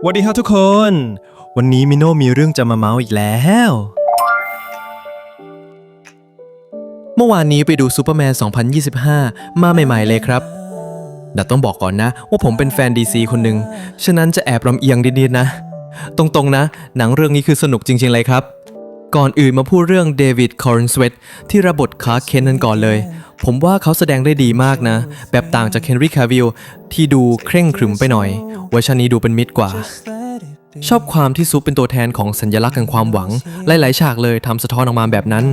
สวัสดีครับทุกคน วันนี้มิโน่มีเรื่องจะมาเมาส์อีกแล้ว เมื่อวานนี้ไปดูซูเปอร์แมน 2025 มาใหม่ ๆ เลยครับ แต่ต้องบอกก่อนนะ ว่าผมเป็นแฟน DC คนหนึ่ง ฉะนั้นจะแอบลำเอียงนิดๆนะ ตรงๆนะ หนังเรื่องนี้คือสนุกจริง ๆ เลยครับ ก่อนอื่นมาพูดเรื่องเดวิดคอร์นสเวตที่รับบทคาร์เคนนันก่อนเลย ผมว่าเขาแสดงได้ดีมากนะ แบบต่างจากเฮนรี่คาวิลที่ดูเคร่งขรึมไปหน่อยเวอร์ชันนี้ดูเป็นมิตรกว่า ชอบความที่ซุปเป็นตัวแทนของสัญลักษณ์แห่งความหวัง หลายๆ ฉากเลยทำสะท้อนออกมาแบบนั้น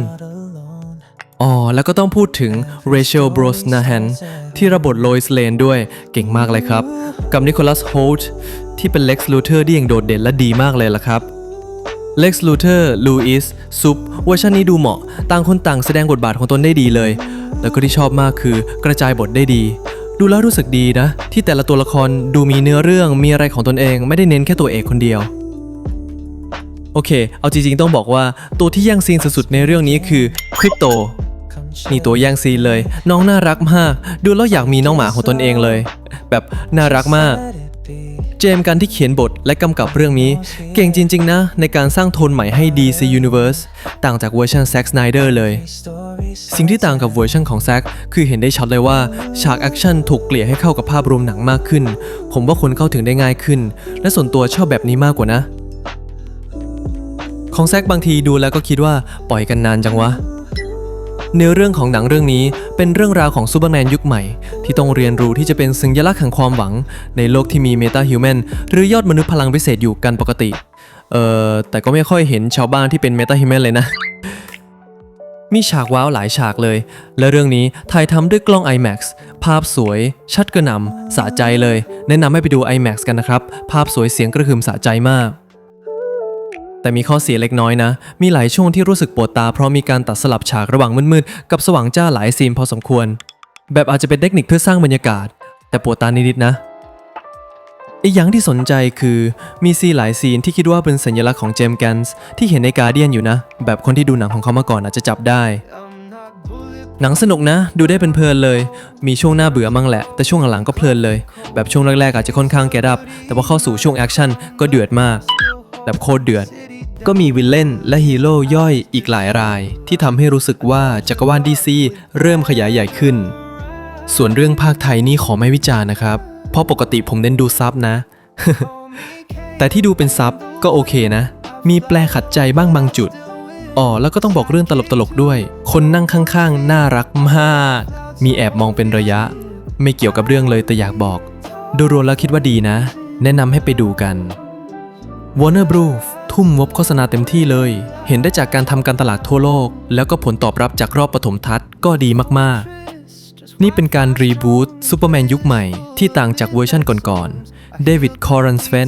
อ๋อแล้วก็ต้องพูดถึงเรเชลบร s สนา a นที่ระบทโลอิสเลนด้วยเก่งมากเลยครับ กับนิโคลัสโฮลต์ที่เป็นเล็กซ์ลูเทอร์ที่ยังโดดเด่นและดีมากเลยล่ะครับเล็กซ์ลูเทอร์ลูอิสซุปเวอร์ชันนี้ดูเหมาะ ต่างคนต่างแสดงบทบาทของตนได้ดีเลย แล้วก็ที่ชอบมากคือกระจายบทได้ดี ดูแล้วรู้สึกดีนะ ที่แต่ละตัวละครดูมีเนื้อเรื่องมีอะไรของตนเอง ไม่ได้เน้นแค่ตัวเอกคนเดียว โอเค เอาจริงๆต้องบอกว่าตัวที่แย่งซีนสุดๆในเรื่องนี้คือคริปโตนี่ตัวแย่งซีนเลย น้องน่ารักมาก ดูแล้วอยากมีน้องหมาของตนเองเลย แบบน่ารักมาก เจมส์กันที่เขียนบทและกำกับเรื่องนี้ เก่งจริง ๆ นะ ในการสร้างโทนใหม่ให้ DC Universe ต่างจากเวอร์ชัน Zack Snyder เลย สิ่งที่ต่างกับเวอร์ชันของแซคคือเห็นได้ชัดเลยว่าฉากแอคชั่นถูกเกลี่ยให้เข้ากับภาพรวมหนังมากขึ้น ผมว่าคนเข้าถึงได้ง่ายขึ้น และส่วนตัวชอบแบบนี้มากกว่านะ ของแซคบางทีดูแล้วก็คิดว่าปล่อยกันนานจังวะเนื้อเรื่องของหนังเรื่องนี้เป็นเรื่องราวของซูเปอร์แมนยุคใหม่ ที่ต้องเรียนรู้ที่จะเป็นสัญลักษณ์แห่งความหวัง ในโลกที่มีเมตาฮิวแมนหรือยอดมนุษย์พลังพิเศษอยู่กันปกติ เอ่อ แต่ก็ไม่ค่อยเห็นชาวบ้านที่เป็นเมตาฮิวแมนเลยนะ มีฉากว้าวหลายฉากเลย และเรื่องนี้ถ่ายทำด้วยกล้อง IMAX ภาพสวย ชัดกระหน่ำสะใจเลย แนะนำให้ไปดู IMAX กันนะครับ ภาพสวยเสียงกระหึ่มสะใจมากแต่มีข้อเสียเล็กน้อยนะ มีหลายช่วงที่รู้สึกปวดตาเพราะมีการตัดสลับฉากระหว่างมืดๆ กับสว่างจ้าหลายซีนพอสมควร แบบอาจจะเป็นเทคนิคเพื่อสร้างบรรยากาศ แต่ปวดตานิดๆนะ อีกอย่างที่สนใจคือมีซีหลายซีนที่คิดว่าเป็นสัญลักษณ์ของเจมส์แกนส์ที่เห็นในการเดียนอยู่นะ แบบคนที่ดูหนังของเขามาก่อนอาจจะจับได้ หนังสนุกนะ ดูได้เป็นเพลินเลย มีช่วงหน้าเบื่อมั่งแหละ แต่ช่วงหลังก็เพลินเลย แบบช่วงแรกๆอาจจะค่อนข้างแกดับ แต่พอเข้าสู่ช่วงแอคชั่นก็เดือดมาก แบบโคตรเดือด ก็มีวิลเลนและฮีโร่ย่อยอีกหลายราย ที่ทำให้รู้สึกว่าจักรวาลดีซีเริ่มขยายใหญ่ขึ้น ส่วนเรื่องภาคไทยนี่ขอไม่วิจารณ์นะครับ เพราะปกติผมเน้นดูซับนะ แต่ที่ดูเป็นซับก็โอเคนะ มีแปลขัดใจบ้างบางจุดอ๋อแล้วก็ต้องบอกเรื่องตลกๆด้วย คนนั่งข้างๆ น่ารักมาก มีแอบมองเป็นระยะ ไม่เกี่ยวกับเรื่องเลยแต่อยากบอกดยรวมแล้วคิดว่าดีนะ แนะนำให้ไปดูกัน Warner Bros ทุ่มงบโฆษณาเต็มที่เลย เห็นได้จากการทำการตลาดทั่วโลก แล้วก็ผลตอบรับจากรอบปฐมทัศน์ก็ดีมาก นี่เป็นการรีบูตซูเปอร์แมนยุคใหม่ที่ต่างจากเวอร์ชั่นก่อนๆ เดวิด คอรันสเฟน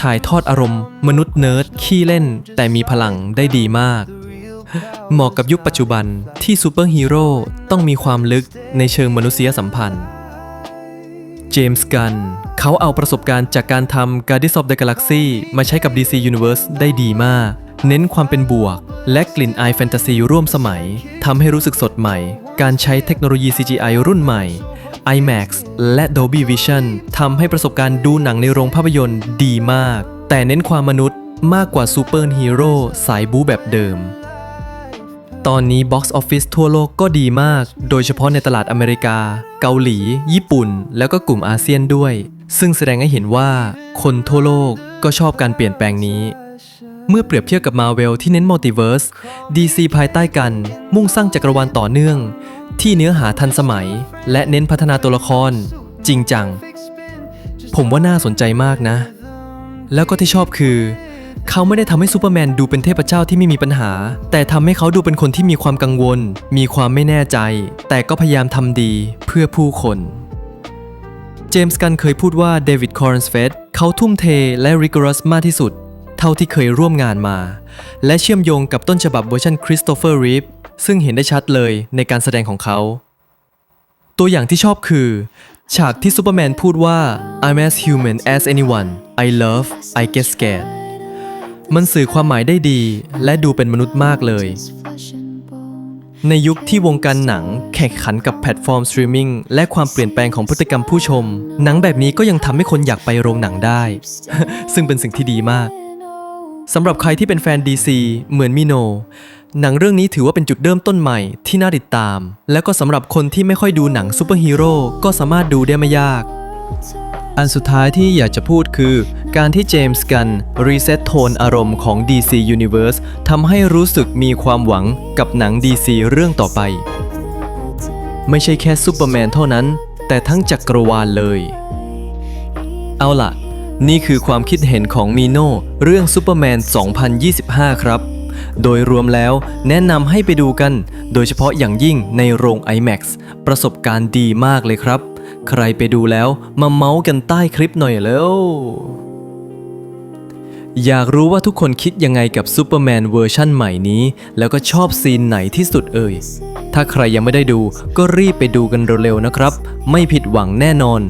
ถ่ายทอดอารมณ์ มนุษย์เนิร์ด ขี้เล่น แต่มีพลังได้ดีมาก เหมาะกับยุคปัจจุบันที่ซูเปอร์ฮีโร่ต้องมีความลึกในเชิงมนุษยสัมพันธ์ เจมส์กัน เขาเอาประสบการณ์จากการทำ Guardians of the Galaxy มาใช้กับ DC Universe ได้ดีมาก เน้นความเป็นบวก และกลิ่นอายแฟนตาซีร่วมสมัยทำให้รู้สึกสดใหม่ การใช้เทคโนโลยี CGI รุ่นใหม่ IMAX และ Dolby Vision ทำให้ประสบการณ์ดูหนังในโรงภาพยนตร์ดีมาก แต่เน้นความมนุษย์มากกว่าซูเปอร์ฮีโร่สายบู๊แบบเดิม ตอนนี้ Box Office ทั่วโลกก็ดีมาก โดยเฉพาะในตลาดอเมริกา เกาหลี ญี่ปุ่น แล้วก็กลุ่มอาเซียนด้วย ซึ่งแสดงให้เห็นว่าคนทั่วโลกก็ชอบการเปลี่ยนแปลงนี้ เมื่อเปรียบเทียบกับ Marvel ที่เน้นมัลติเวิร์ส DC ภายใต้กัน มุ่งสร้างจักรวาลต่อเนื่อง ที่เนื้อหาทันสมัย และเน้นพัฒนาตัวละคร จริงจัง ผมว่าน่าสนใจมากนะ แล้วก็ที่ชอบคือ เขาไม่ได้ทำให้ซูเปอร์แมนดูเป็นเทพเจ้าที่ไม่มีปัญหา แต่ทำให้เขาดูเป็นคนที่มีความกังวล มีความไม่แน่ใจ แต่ก็พยายามทำดีเพื่อผู้คนเจมส์กันเคยพูดว่าเดวิดคอร์นสเฟตเขาทุ่มเทและริกรัสมากที่สุด เท่าที่เคยร่วมงานมา และเชื่อมโยงกับต้นฉบับเวอร์ชันคริสโตเฟอร์รีฟซึ่งเห็นได้ชัดเลยในการแสดงของเขา ตัวอย่างที่ชอบคือ ฉากที่ซูเปอร์แมนพูดว่า I'm as human as anyone I love I get scared มันสื่อความหมายได้ดีและดูเป็นมนุษย์มากเลย ในยุคที่วงการหนังแข่งขันกับแพลตฟอร์มสตรีมมิ่งและความเปลี่ยนแปลงของพฤติกรรมผู้ชม หนังแบบนี้ก็ยังทำให้คนอยากไปโรงหนังได้ ซึ่งเป็นสิ่งที่ดีมาก สำหรับใครที่เป็นแฟน DC เหมือนมิโน หนังเรื่องนี้ถือว่าเป็นจุดเริ่มต้นใหม่ที่น่าติดตาม และก็สำหรับคนที่ไม่ค่อยดูหนังซูเปอร์ฮีโร่ก็สามารถดูได้ไม่ยาก อันสุดท้ายที่อยากจะพูดคือ การที่เจมส์กันรีเซ็ตโทนอารมณ์ของ DC Universe ทำให้รู้สึกมีความหวังกับหนัง DC เรื่องต่อไป ไม่ใช่แค่ซูเปอร์แมนเท่านั้น แต่ทั้งจักรวาลเลย เอาล่ะ นี่คือความคิดเห็นของมีโน่เรื่องซูเปอร์แมน 2025 ครับ โดยรวมแล้วแนะนำให้ไปดูกัน โดยเฉพาะอย่างยิ่งในโรง IMAX ประสบการณ์ดีมากเลยครับ ใครไปดูแล้วมาเมาส์กันใต้คลิปหน่อยแล้วอยากรู้ว่าทุกคนคิดยังไงกับซูเปอร์แมนเวอร์ชั่นใหม่นี้ แล้วก็ชอบซีนไหนที่สุดเอ่ย ถ้าใครยังไม่ได้ดูก็รีบไปดูกันเร็วๆนะครับ ไม่ผิดหวังแน่นอน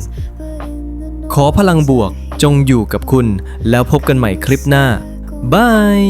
ขอพลังบวก จงอยู่กับคุณ แล้วพบกันใหม่คลิปหน้าบาย